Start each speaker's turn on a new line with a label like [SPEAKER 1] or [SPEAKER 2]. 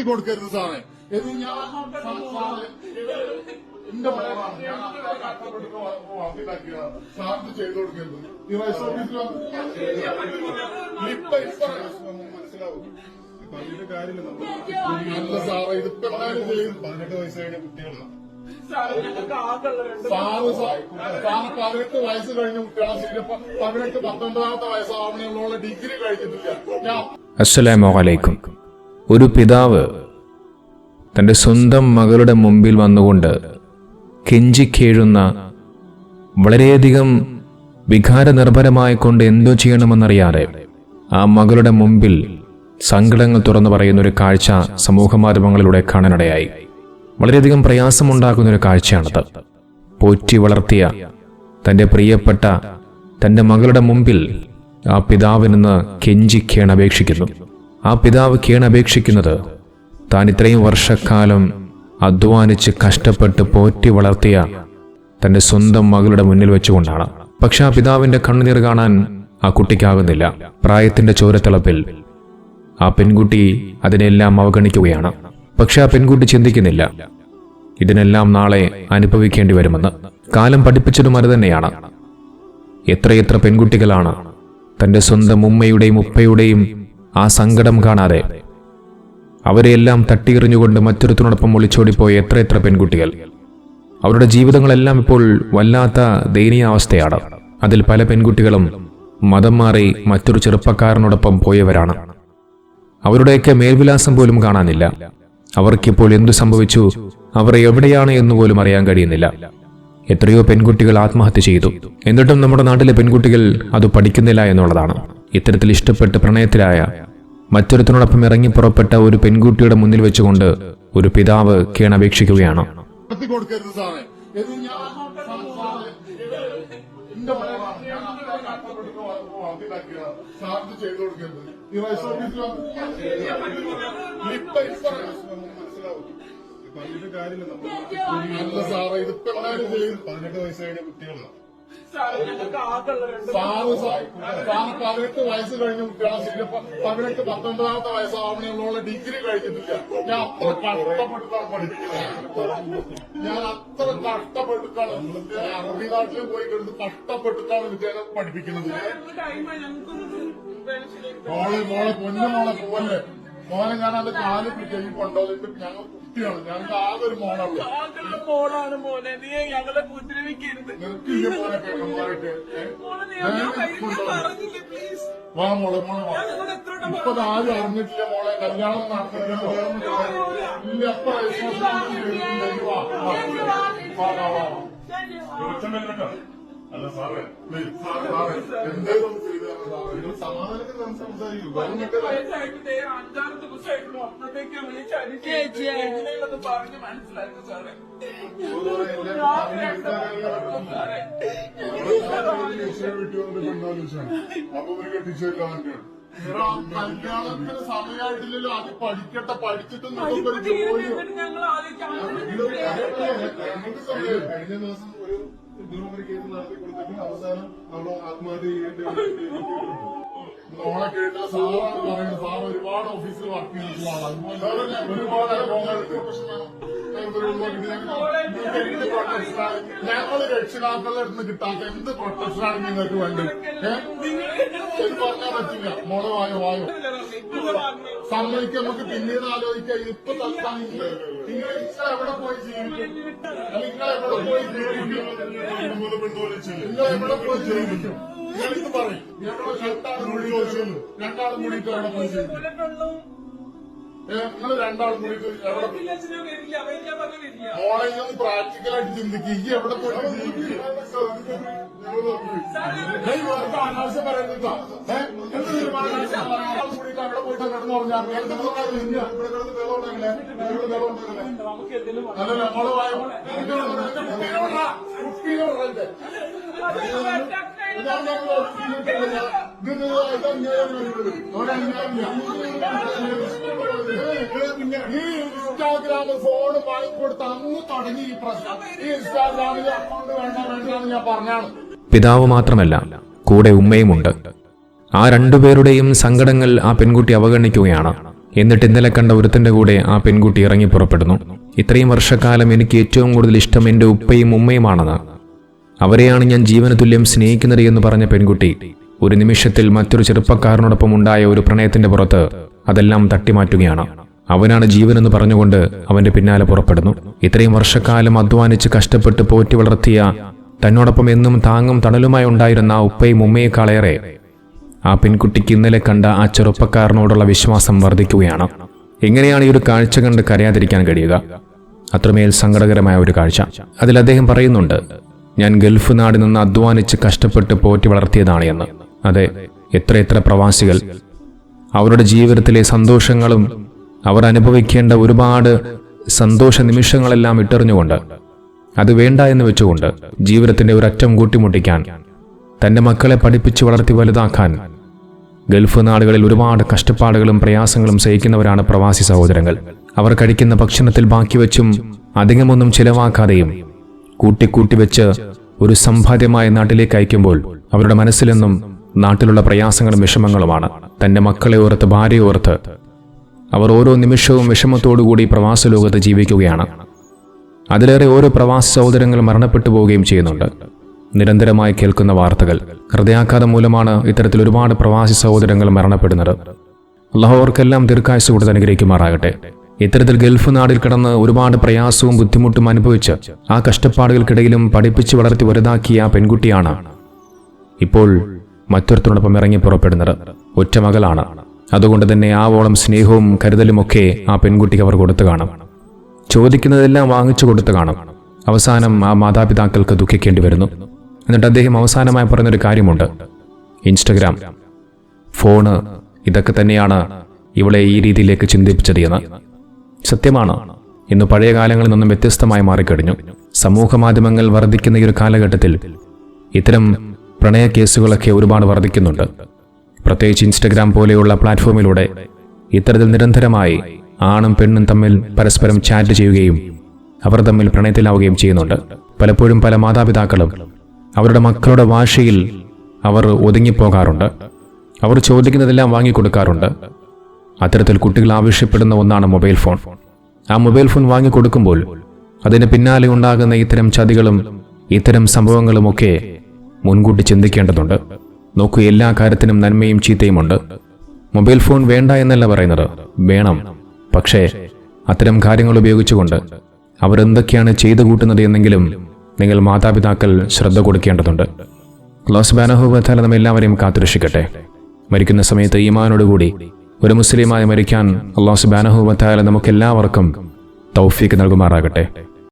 [SPEAKER 1] നടത്തി കൊടുക്കരുത് സാറേ. ഞാൻ എന്റെ ഞാൻ സാറിന് ചെയ്തു കൊടുക്കരുത്. ഈ വയസ്സ് ഓഫീസിൽ ഇപ്പൊ ഇപ്പൊ
[SPEAKER 2] മനസ്സിലാവും. പറഞ്ഞിട്ട് കാര്യമില്ല. നമ്മൾ
[SPEAKER 1] അല്ല സാറേ ഇതിപ്പോ എന്തായാലും ചെയ്യും?
[SPEAKER 2] പതിനെട്ട് വയസ്സ് കഴിഞ്ഞ കുട്ടികളാണ്
[SPEAKER 1] സാറ് സാറ് പതിനെട്ട് വയസ്സ് കഴിഞ്ഞ പതിനെട്ട് പത്തൊൻപതാമത്തെ വയസ്സാവണയുള്ള ഡിഗ്രി കഴിഞ്ഞിട്ടില്ല. അസ്സലാമലൈക്കും
[SPEAKER 3] അസ്സലാമു അലൈക്കും. ഒരു പിതാവ് തന്റെ സ്വന്തം മകളുടെ മുമ്പിൽ വന്നുകൊണ്ട് കെഞ്ചിക്കേഴുന്ന വളരെയധികം വികാരനിർഭരമായി കൊണ്ട് എന്തോ ചെയ്യണമെന്നറിയാതെ ആ മകളുടെ മുമ്പിൽ സങ്കടങ്ങൾ തുറന്നു പറയുന്ന ഒരു കാഴ്ച സമൂഹ മാധ്യമങ്ങളിലൂടെ കാണാനിടയായി. വളരെയധികം പ്രയാസമുണ്ടാക്കുന്ന ഒരു കാഴ്ചയാണത്. പോറ്റി വളർത്തിയ തന്റെ പ്രിയപ്പെട്ട തന്റെ മകളുടെ മുമ്പിൽ ആ പിതാവിൽ നിന്ന് കെഞ്ചി കേണപേക്ഷിക്കുന്നു. ആ പിതാവ് കേണപേക്ഷിക്കുന്നത് താൻ ഇത്രയും വർഷക്കാലം അധ്വാനിച്ച് കഷ്ടപ്പെട്ട് പോറ്റി വളർത്തിയ തന്റെ സ്വന്തം മകളുടെ മുന്നിൽ വെച്ചുകൊണ്ടാണ്. പക്ഷെ ആ പിതാവിന്റെ കണ്ണുനീർ കാണാൻ ആ കുട്ടിക്കാകുന്നില്ല. പ്രായത്തിന്റെ ചോരത്തിളപ്പിൽ ആ പെൺകുട്ടി അതിനെല്ലാം അവഗണിക്കുകയാണ്. പക്ഷെ ആ പെൺകുട്ടി ചിന്തിക്കുന്നില്ല. ഇതിനെല്ലാം നാളെ അനുഭവിക്കേണ്ടി വരുമെന്ന്. കാലം പഠിപ്പിച്ചത് അത് തന്നെയാണ്. എത്രയെത്ര പെൺകുട്ടികളാണ് തന്റെ സ്വന്തം ഉമ്മയുടെയും ഉപ്പയുടെയും ആ സങ്കടം കാണാതെ. അവരെയെല്ലാം തട്ടിയെറിഞ്ഞുകൊണ്ട് മറ്റൊരുത്തിനോടൊപ്പം ഒളിച്ചോടിപ്പോയ എത്രയെത്ര പെൺകുട്ടികൾ. അവരുടെ ജീവിതങ്ങളെല്ലാം ഇപ്പോൾ വല്ലാത്ത ദയനീയാവസ്ഥയാണ് അതിൽ പല പെൺകുട്ടികളും മതം മാറി മറ്റൊരു ചെറുപ്പക്കാരനോടൊപ്പം പോയവരാണ്. അവരുടെയൊക്കെ മേൽവിലാസം പോലും കാണാനില്ല. അവർക്കിപ്പോൾ എന്തു സംഭവിച്ചു അവർ എവിടെയാണ് എന്ന് പോലും അറിയാൻ കഴിയുന്നില്ല. എത്രയോ പെൺകുട്ടികൾ ആത്മഹത്യ ചെയ്തു. എന്നിട്ടും നമ്മുടെ നാട്ടിലെ പെൺകുട്ടികൾ അത് പഠിക്കുന്നില്ല എന്നുള്ളതാണ്. ഇത്തരത്തിൽ ഇഷ്ടപ്പെട്ട് പ്രണയത്തിലായ മറ്റൊരുത്തിനോടൊപ്പം ഇറങ്ങി പുറപ്പെട്ട ഒരു പെൺകുട്ടിയുടെ മുന്നിൽ വെച്ചുകൊണ്ട് ഒരു പിതാവ് കേണപേക്ഷിക്കുകയാണ്.
[SPEAKER 2] പറഞ്ഞിട്ട് കാര്യമില്ല. പതിനെട്ട് വയസ്സ് കഴിഞ്ഞ കുട്ടികളാണ്
[SPEAKER 1] സാറ് പതിനെട്ട് വയസ്സ് കഴിഞ്ഞ ശരിയപ്പോ പതിനെട്ട് പത്തൊമ്പതാമത്തെ വയസ്സാവണമെന്നുള്ള ഡിഗ്രി കഴിഞ്ഞിട്ടില്ല ഞാൻ അത്ര കഷ്ടപ്പെട്ടിട്ടാണ് പഠിക്കുന്നത്. ഞാൻ അത്ര കഷ്ടപ്പെട്ടിട്ടാണ് അറബി നാട്ടിൽ പോയി കിടന്ന് കഷ്ടപ്പെട്ടിട്ടാണ് വിദ്യാലയം പഠിപ്പിക്കുന്നത്. മോളെ മോളെ പൊന്നു മോളെ പോവല്ലേ? മോനെ ഞാൻ അത് കാൽ പിടിച്ചു കൊണ്ടുപോയിട്ട് ഞങ്ങൾ കുട്ടിയാണ്. ഞങ്ങൾക്ക് ആകെ ഒരു
[SPEAKER 4] ആകളുടെ മോളാണ് മോനെ. നീ ഞങ്ങളെ ഉപദ്രവിക്കരുത്
[SPEAKER 1] മോനെ വാ മോളെ മോളെ വാ. ഇപ്പൊ ആരും അറിഞ്ഞിട്ടില്ല. മോളെ. കല്യാണം നടന്നില്ലല്ലോ ഇല്ല അപ്പൊ അല്ല സാറേ please, സാറേ, സാറേ, എന്തേലും ചെയ്തു സമാധാനത്തിൽ നമുക്ക് സംസാരിക്കൂ.
[SPEAKER 4] അഞ്ചാറ് ദിവസമായിട്ടുള്ളൂ. അപ്പോഴത്തേക്ക് എങ്ങനെയുള്ളത് പറഞ്ഞ് മനസ്സിലാക്കും സാറേ.
[SPEAKER 1] അപ്പൊ ഒരു കെട്ടിച്ചേക്കാൻ വേണ്ടിയാണ് കല്യാണത്തിന് സമയമായിട്ടില്ലല്ലോ. അത് പഠിക്കട്ടെ പഠിച്ചിട്ട് നിങ്ങൾക്ക് സമയം
[SPEAKER 2] കഴിഞ്ഞ ദിവസം ഒരു ദുർമറി കേസ് നടത്തി കൊടുത്തിട്ട് അവസാനം അവള് ആത്മഹത്യ ചെയ്യേണ്ടി വന്നിട്ടുണ്ട്.
[SPEAKER 1] നോളെ കേട്ടില്ല സാറാണ് പറയുന്നത് സാർ ഒരുപാട് ഓഫീസിൽ വർക്ക് ചെയ്തിട്ടുള്ള ആളാണ് അതുപോലെ തന്നെ ഒരുപാട് അനുഭവങ്ങൾ ഞങ്ങൾ രക്ഷിതാക്കളുടെ കിട്ടാത്ത എന്ത് പ്രൊട്ടക്ഷനാണ് നിങ്ങൾക്ക് വേണ്ടത് ഏഹ് പറഞ്ഞാൽ പറ്റില്ല. മോളെ വായോ വായോ. സമ്മതിക്ക് നമുക്ക് പിന്നീട് ആലോചിക്കാം. ഇപ്പൊ തൽക്കാലം നിങ്ങൾ എവിടെ പോയി ജീവിക്കും? നിങ്ങൾ എവിടെ പോയി ജീവിക്കും? നിങ്ങൾ എവിടെ പോയി ജീവിക്കും? ഞാനിത് പറയും. ഞങ്ങളെ രണ്ടാളും കൂടി ചോദിച്ചു രണ്ടാളും കൂടി എവിടെ പോയി ജീവിക്കും? നിങ്ങൾ രണ്ടാളും കൂടി എവിടെ ഞാൻ പ്രാക്ടിക്കലായിട്ട് ചിന്തിക്കുക ഈ എവിടെ പോയിട്ട് അനാവശ്യം. ഏ? എന്ത് തീരുമാനം കൂടിയിട്ട് അവിടെ പോയിട്ട് കിടന്നു പറഞ്ഞാൽ എന്ത് തോന്നാൻ ഇല്ല. ഇവിടെ ഇൻസ്റ്റാഗ്രാമിൽ ഫോൺ വാങ്ങിക്കൊടുത്ത് അന്ന് തുടങ്ങി ഈ പ്രശ്നം. ഈ ഇൻസ്റ്റാഗ്രാമിൽ അക്കൗണ്ട് വേണ്ട വേണ്ടെന്ന് ഞാൻ പറഞ്ഞാണ്.
[SPEAKER 3] പിതാവ് മാത്രമല്ല കൂടെ ഉമ്മയുമുണ്ട്. ആ രണ്ടുപേരുടെയും സങ്കടങ്ങൾ ആ പെൺകുട്ടി അവഗണിക്കുകയാണ്. എന്നിട്ട് ഇന്നലെ കണ്ട ഒരുത്തന്റെ കൂടെ ആ പെൺകുട്ടി ഇറങ്ങി പുറപ്പെടുന്നു. ഇത്രയും വർഷക്കാലം എനിക്ക് ഏറ്റവും കൂടുതൽ ഇഷ്ടം എന്റെ ഉപ്പയും ഉമ്മയുമാണെന്ന് അവരെയാണ് ഞാൻ ജീവന തുല്യം സ്നേഹിക്കുന്നത് എന്ന് പറഞ്ഞ പെൺകുട്ടി. ഒരു നിമിഷത്തിൽ മറ്റൊരു ചെറുപ്പക്കാരനോടൊപ്പം ഉണ്ടായ ഒരു പ്രണയത്തിന്റെ പുറത്ത് അതെല്ലാം തട്ടിമാറ്റുകയാണ്. അവനാണ് ജീവനെന്ന് പറഞ്ഞുകൊണ്ട് അവന്റെ പിന്നാലെ പുറപ്പെടുന്നു. ഇത്രയും വർഷക്കാലം അധ്വാനിച്ച് കഷ്ടപ്പെട്ട് പോറ്റി വളർത്തിയ തന്നോടൊപ്പം എന്നും താങ്ങും തണലുമായി ഉണ്ടായിരുന്ന ഉപ്പയും ഉമ്മയേക്കാളേറെ ആ പെൺകുട്ടിക്ക് ഇന്നലെ കണ്ട ആ ചെറുപ്പക്കാരനോടുള്ള വിശ്വാസം വർദ്ധിക്കുകയാണ്. എങ്ങനെയാണ് ഈ ഒരു കാഴ്ച കണ്ട് കരയാതിരിക്കാൻ കഴിയുക? അത്രമേൽ സങ്കടകരമായ ഒരു കാഴ്ച. അതിൽ അദ്ദേഹം പറയുന്നുണ്ട് ഞാൻ ഗൾഫ് നാടിൽ നിന്ന് അധ്വാനിച്ച് കഷ്ടപ്പെട്ട് പോറ്റി വളർത്തിയതാണ് എന്ന്. അതെ എത്രയെത്ര പ്രവാസികൾ അവരുടെ ജീവിതത്തിലെ സന്തോഷങ്ങളും അവർ അനുഭവിക്കേണ്ട ഒരുപാട് സന്തോഷ നിമിഷങ്ങളെല്ലാം ഇട്ടെറിഞ്ഞുകൊണ്ട് അത് വേണ്ട എന്ന് വെച്ചുകൊണ്ട് ജീവിതത്തിന്റെ ഒരറ്റം കൂട്ടിമുട്ടിക്കാൻ തന്റെ മക്കളെ പഠിപ്പിച്ച് വളർത്തി വലുതാക്കാൻ ഗൾഫ് നാടുകളിൽ ഒരുപാട് കഷ്ടപ്പാടുകളും പ്രയാസങ്ങളും സഹിക്കുന്നവരാണ് പ്രവാസി സഹോദരങ്ങൾ. അവർ കഴിക്കുന്ന ഭക്ഷണത്തിൽ ബാക്കി വെച്ചും അധികമൊന്നും ചിലവാക്കാതെയും കൂട്ടിക്കൂട്ടി വെച്ച് ഒരു സമ്പാദ്യമായ നാട്ടിലേക്ക് അയക്കുമ്പോൾ അവരുടെ മനസ്സിലെന്നും നാട്ടിലുള്ള പ്രയാസങ്ങളും വിഷമങ്ങളുമാണ്. തന്റെ മക്കളെ ഓർത്ത് ഭാര്യയെ ഓർത്ത് അവർ ഓരോ നിമിഷവും വിഷമത്തോടുകൂടി പ്രവാസ ലോകത്ത് ജീവിക്കുകയാണ്. അതിലേറെ ഓരോ പ്രവാസ സഹോദരങ്ങൾ മരണപ്പെട്ടു പോവുകയും ചെയ്യുന്നുണ്ട്. നിരന്തരമായി കേൾക്കുന്ന വാർത്തകൾ ഹൃദയാഘാതം മൂലമാണ് ഇത്തരത്തിൽ ഒരുപാട് പ്രവാസി സഹോദരങ്ങൾ മരണപ്പെടുന്നത്. അള്ളാഹു അവർക്കെല്ലാം കൂടുതൽ അനുഗ്രഹിക്കുമാറാകട്ടെ. ഇത്തരത്തിൽ ഗൾഫ് നാടിൽ കിടന്ന് ഒരുപാട് പ്രയാസവും ബുദ്ധിമുട്ടും അനുഭവിച്ച് ആ കഷ്ടപ്പാടുകൾക്കിടയിലും പഠിപ്പിച്ച് വളർത്തി വലുതാക്കിയ ആ പെൺകുട്ടിയാണ് ഇപ്പോൾ മറ്റൊരുത്തിനോടൊപ്പം ഇറങ്ങി പുറപ്പെടുന്നത്. ഒറ്റ മകളാണ്. അതുകൊണ്ട് തന്നെ ആവോളം സ്നേഹവും കരുതലുമൊക്കെ ആ പെൺകുട്ടിക്ക് അവർ കൊടുത്തു കാണും. ചോദിക്കുന്നതെല്ലാം വാങ്ങിച്ചു കൊടുത്തു കാണും. അവസാനം ആ മാതാപിതാക്കൾക്ക് ദുഃഖിക്കേണ്ടി വരുന്നു. എന്നിട്ട് അദ്ദേഹം അവസാനമായി പറഞ്ഞൊരു കാര്യമുണ്ട്. ഇൻസ്റ്റഗ്രാം. ഫോണ് ഇതൊക്കെ തന്നെയാണ് ഇവളെ ഈ രീതിയിലേക്ക് ചിന്തിപ്പിച്ചത് എന്ന്. സത്യമാണ്. ഇന്ന് പഴയ കാലങ്ങളിൽ നിന്നും വ്യത്യസ്തമായി മാറിക്കഴിഞ്ഞു. സമൂഹ മാധ്യമങ്ങൾ വർദ്ധിക്കുന്ന ഈ ഒരു കാലഘട്ടത്തിൽ ഇത്തരം പ്രണയ കേസുകളൊക്കെ ഒരുപാട് വർദ്ധിക്കുന്നുണ്ട് പ്രത്യേകിച്ച് ഇൻസ്റ്റഗ്രാം പോലെയുള്ള പ്ലാറ്റ്ഫോമിലൂടെ ഇത്തരത്തിൽ നിരന്തരമായി ആണും പെണ്ണും തമ്മിൽ പരസ്പരം ചാറ്റ് ചെയ്യുകയും അവർ തമ്മിൽ പ്രണയത്തിലാവുകയും ചെയ്യുന്നുണ്ട്. പലപ്പോഴും പല മാതാപിതാക്കളും അവരുടെ മക്കളുടെ വാശിയിൽ അവർ ഒതുങ്ങിപ്പോകാറുണ്ട്. അവർ ചോദിക്കുന്നതെല്ലാം വാങ്ങിക്കൊടുക്കാറുണ്ട്. അത്തരത്തിൽ കുട്ടികൾ ആവശ്യപ്പെടുന്ന ഒന്നാണ് മൊബൈൽ ഫോൺ. ആ മൊബൈൽ ഫോൺ വാങ്ങിക്കൊടുക്കുമ്പോൾ അതിന് പിന്നാലെ ഉണ്ടാകുന്ന ഇത്തരം ചതികളും ഇത്തരം സംഭവങ്ങളും ഒക്കെ മുൻകൂട്ടി ചിന്തിക്കേണ്ടതുണ്ട്. നോക്കൂ എല്ലാ കാര്യത്തിനും നന്മയും ചീത്തയുമുണ്ട് മൊബൈൽ ഫോൺ വേണ്ട എന്നല്ല പറയുന്നത്. വേണം. പക്ഷേ അത്തരം കാര്യങ്ങൾ ഉപയോഗിച്ചുകൊണ്ട് അവരെന്തൊക്കെയാണ് ചെയ്തു കൂട്ടുന്നത് എന്നെങ്കിലും നിങ്ങൾ മാതാപിതാക്കൾ ശ്രദ്ധ കൊടുക്കേണ്ടതുണ്ട്. ലോസ് ബാനഹുബത്താല നമ്മെ എല്ലാവരെയും കാത്തുരക്ഷിക്കട്ടെ. മരിക്കുന്ന സമയത്ത് ഈമാനോടുകൂടി ഒരു മുസ്ലിമായി മരിക്കാൻ അള്ളാഹു സുബാനഹുബത്താല നമുക്കെല്ലാവർക്കും തൗഫീക്ക് നൽകുമാറാകട്ടെ.